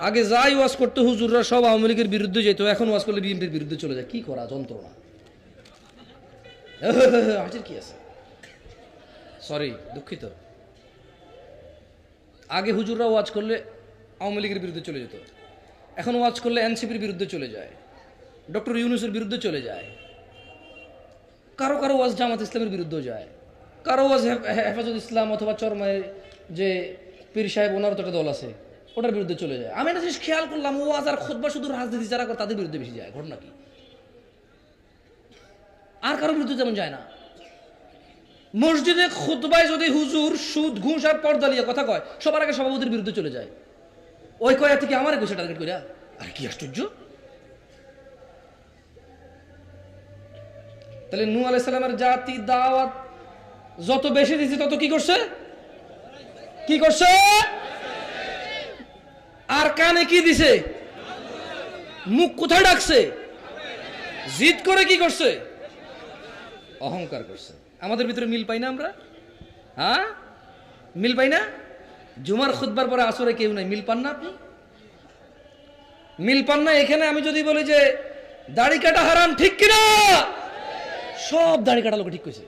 আগে যাই ওয়াজ করতো হুজুররা, সব আওয়ামী লীগের বিরুদ্ধে যেত, এখন ওয়াজ করলে বিএনপির বিরুদ্ধে চলে যায়। কি করা, যন্ত্রণা। কি আছে? সরি দুঃখিত। আগে হুজুররা ওয়াজ করলে আওয়ামী লীগের বিরুদ্ধে চলে যেত। এখন ওয়াজ করলে এনসিপির বিরুদ্ধে চলে যায়। ডক্টর ইউনুসের বিরুদ্ধে চলে যায়। কারও কারও ওয়াজ জামাত ইসলামের বিরুদ্ধেও যায়। কারও ওয়াজ হেফ- হেফাজত ইসলাম অথবা চরমায়ের যে পীর সাহেব ওনার তো একটা দল আছে। ওটার বিরুদ্ধে চলে যায়। আমি একটা জিনিস খেয়াল করলাম, ওয়াজ আর খোদবা শুধু রাজনীতি যারা করে তাদের বিরুদ্ধে বেশি যায়, ঘটনা কি? আর কারোর বিরুদ্ধে তেমন যায় না। মসজিদে খুতবায় যদি হুজুর সুদ, ঘুষ আর পর্দা লিয়ে কথা কয়, সবার আগে সভাপতির বিরুদ্ধে চলে যায়। ওই কয়া থেকে আমার ঘুষে টার্গেট কইরা? আর কি আশ্চর্য! তাহলে নূ আলাইসাল্লামের জাতি দাওয়াত, যত বেশি দিছে তত কি করছে? কি করছে? আর কানে কি দিছে? মুখ কোথায় ডাকছে? জিদ করে কি করছে? অহংকার করছে। আমাদের ভিতরে মিল পাই না আমরা? হ্যাঁ? মিল পাই না? জুমার খুতবার পরে আসরে কেউ নাই। মিল পান না আপনি? মিল পান না? এখানে আমি যদি বলি যে, দাড়ি কাটা হারাম, ঠিক কিনা? সব দাড়ি কাটা লোক ঠিক কইছে।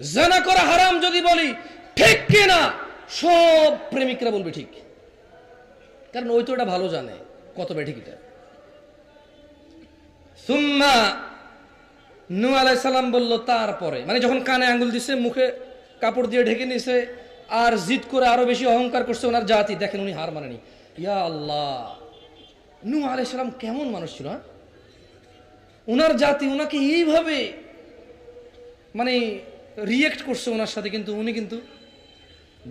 জানা করা হারাম যদি বলি ঠিক কিনা? সব প্রেমিকরা বলবে ঠিক। কারণ ওই তো এটা ভালো জানে কত বেঠিক এটা সুম্মা নু আলাইসাল্লাম বলল, তারপরে। মানে যখন কানে আঙ্গুল দিছে, মুখে কাপড় দিয়ে ঢেকে নিছে, আর জিদ করে আরও বেশি অহংকার করছে ওনার জাতি, দেখেন উনি হার মানেনি। ইয়া আল্লাহ! নু আলাইসাল্লাম কেমন মানুষ ছিল হ্যাঁ? ওনার জাতি ওনাকে এইভাবে মানে রিয়েক্ট করছে ওনার সাথে, কিন্তু উনি কিন্তু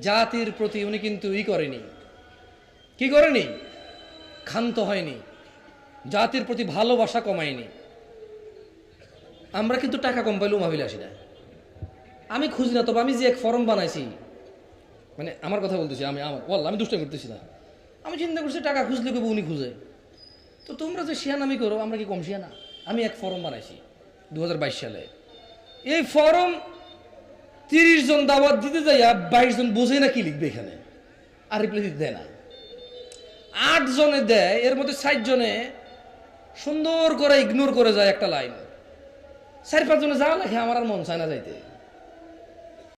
জাতির প্রতি উনি কিন্তু ই করেনি। কি করেনি? ক্ষান্ত হয়নি। জাতির প্রতি ভালোবাসা কমায়নি। আমরা কিন্তু টাকা কম পাইলেও আসি না। আমি খুঁজি না, তবে আমি যে এক ফর্ম বানাইছি মানে আমার কথা বলতেছি আমি, আমার বল আমি দুষ্টামি করতেছি না। আমি চিন্তা করছি টাকা খুঁজলে কেবো উনি খুঁজে। তো তোমরা যে শিয়ানামি করো, আমরা কি কম শিয়ানা? আমি এক ফর্ম বানাইছি দু হাজার বাইশ সালে। এই ফর্ম তিরিশ জন দাওয়াত দিতে যাইয়া বাইশ জন বোঝে না কি লিখবে এখানে? আর রিপ্লাই দিতে দেয় না। আট জনে দেয়, এর মধ্যে ষাট জনে সুন্দর করে ইগনোর করে যায় একটা লাইন চার পাঁচ জনে যাওয়া লেখে আমার আর মন চায় না যাইতে।